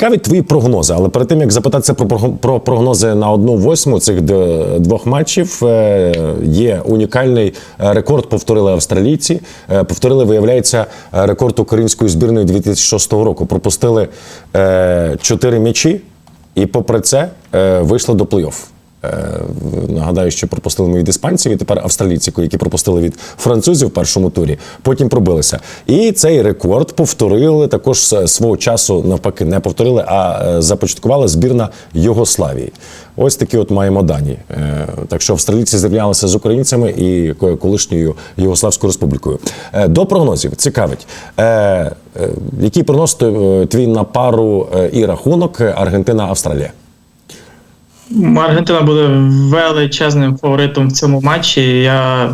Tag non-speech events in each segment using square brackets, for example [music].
цікавить твої прогнози. Але перед тим як запитатися про про прогнози на одну восьму цих двох матчів, е, є унікальний е, рекорд. Повторили австралійці. Е, Повторили, виявляється, рекорд української збірної 2006 року. Пропустили е, чотири м'ячі, і попри це вийшли до плей-офф. Е, Нагадаю, що пропустили ми від іспанців, і тепер австралійці, які пропустили від французів в першому турі, потім пробилися. І цей рекорд повторили також свого часу, навпаки, не повторили, а е, започаткувала збірна Югославії. Ось такі от маємо дані. Е, Так що австралійці зрівнялися з українцями і колишньою Югославською республікою. Е, До прогнозів цікавить, е, е, який прогноз е, твій на пару е, і рахунок Аргентина-Австралія? Аргентина буде величезним фаворитом в цьому матчі. Я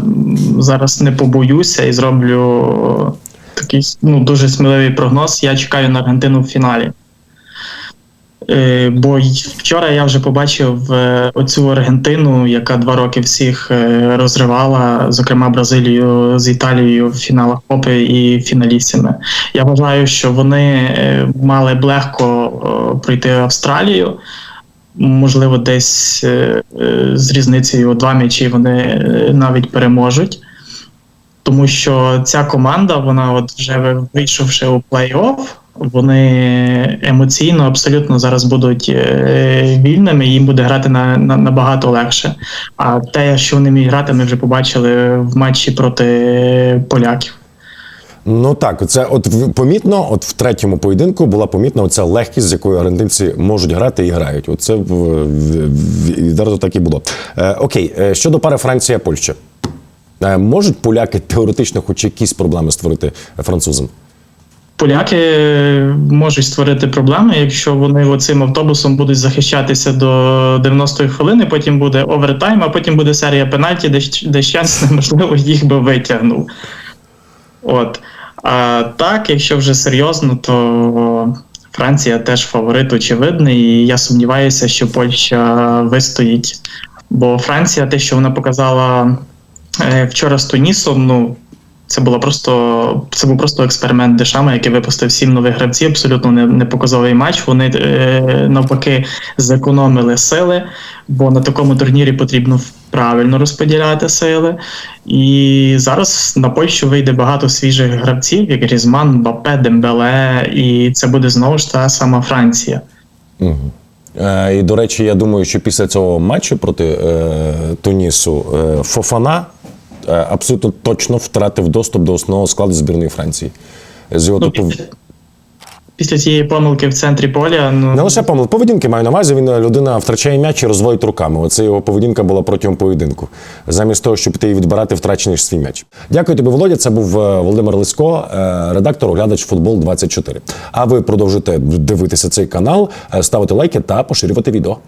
зараз не побоюся і зроблю такий ну, дуже сміливий прогноз. Я чекаю на Аргентину в фіналі. Е, Бо вчора я вже побачив е, оцю Аргентину, яка два роки всіх е, розривала, зокрема Бразилію з Італією в фіналах Копи і фіналістами. Я вважаю, що вони е, мали б легко е, пройти Австралію. Можливо, десь е, е, з різницею два м'ячі вони е, навіть переможуть. Тому що ця команда, вона от вже вийшовши у плей-офф, вони емоційно абсолютно зараз будуть вільними, їм буде грати на, на, набагато легше. А те, що вони вміють грати, ми вже побачили в матчі проти поляків. Ну так, це от помітно, от в третьому поєдинку була помітна оця легкість, з якою аргентинці можуть грати і грають. Оце відразу так і було. Е, окей, е, щодо пари Франція-Польща. Е, можуть поляки теоретично хоч якісь проблеми створити французам? Поляки можуть створити проблеми, якщо вони оцим автобусом будуть захищатися до 90-ї хвилини, потім буде овертайм, а потім буде серія пенальті, де, де щас [laughs] неможливо їх би витягнув. От. А так, якщо вже серйозно, то Франція теж фаворит очевидний, і я сумніваюся, що Польща вистоїть. Бо Франція, те, що вона показала е, вчора з Тунісом, ну це було просто це був просто експеримент Дешама, який випустив сім нових гравців. Абсолютно не, не показовий матч. Вони е, навпаки зекономили сили, бо на такому турнірі потрібно правильно розподіляти сили. І зараз на Польщу вийде багато свіжих гравців, як Різман, Бапе, Дембеле, і це буде знову ж та сама Франція. Угу. Е, і до речі, я думаю, що після цього матчу проти е, Тунісу е, Фофана е, абсолютно точно втратив доступ до основного складу збірної Франції. З його Ну, типу, після, цієї помилки в центрі поля, ну Не лише помилки, поведінки маю на увазі. Він е, людина втрачає м'яч і розводить руками. Оце його поведінка була протягом поєдинку, замість того, щоб ти відбирати втрачений свій м'яч. Дякую тобі, Володя. Це був е, Володимир Лисько, е, редактор, оглядач футбол 24 А ви продовжуєте дивитися цей канал, ставити лайки та поширювати відео.